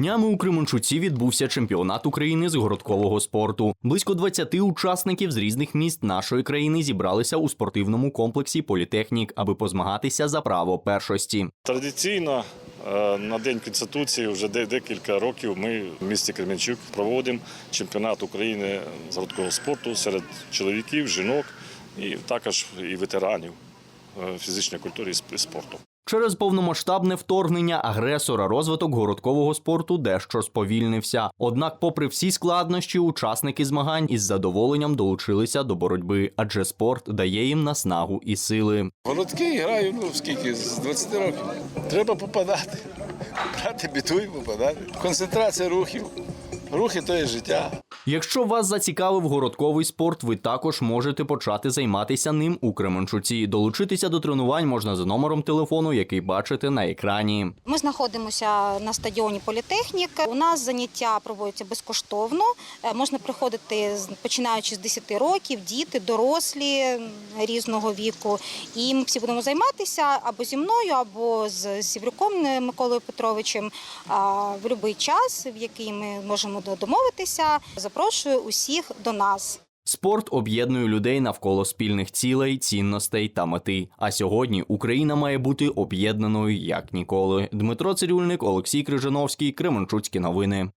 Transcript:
Днями у Кременчуці відбувся чемпіонат України з городкового спорту. Близько 20 учасників з різних міст нашої країни зібралися у спортивному комплексі Політехнік, аби позмагатися за право першості. Традиційно е, на День Конституції вже декілька років ми в місті Кременчук проводимо чемпіонат України з городського спорту серед чоловіків, жінок і також і ветеранів е, фізичної культури і спорту. Через повномасштабне вторгнення агресора розвиток городкового спорту дещо сповільнився. Однак, попри всі складнощі, учасники змагань із задоволенням долучилися до боротьби, адже спорт дає їм наснагу і сили. Городки граю, ну скільки, з 20 років. Треба попадати. Брати біду і попадати. Концентрація рухів. Рухи то є життя. Якщо вас зацікавив городковий спорт, ви також можете почати займатися ним у Кременчуці. Долучитися до тренувань можна за номером телефону, який бачите на екрані. Ми знаходимося на стадіоні Політехнік. У нас заняття проводяться безкоштовно. Е, Можна приходити починаючи з 10 років, діти, дорослі різного віку. І ми всі будемо займатися або зі мною, або з Сіврюком е, Миколою Петровичем в будь-який час, в який ми можемо до- домовитися. Запрошую усіх до нас. Спорт об'єднує людей навколо спільних цілей, цінностей та мети. А сьогодні Україна має бути об'єднаною як ніколи. Дмитро Цирюльник, Олексій Крижановський, Кременчуцькі новини.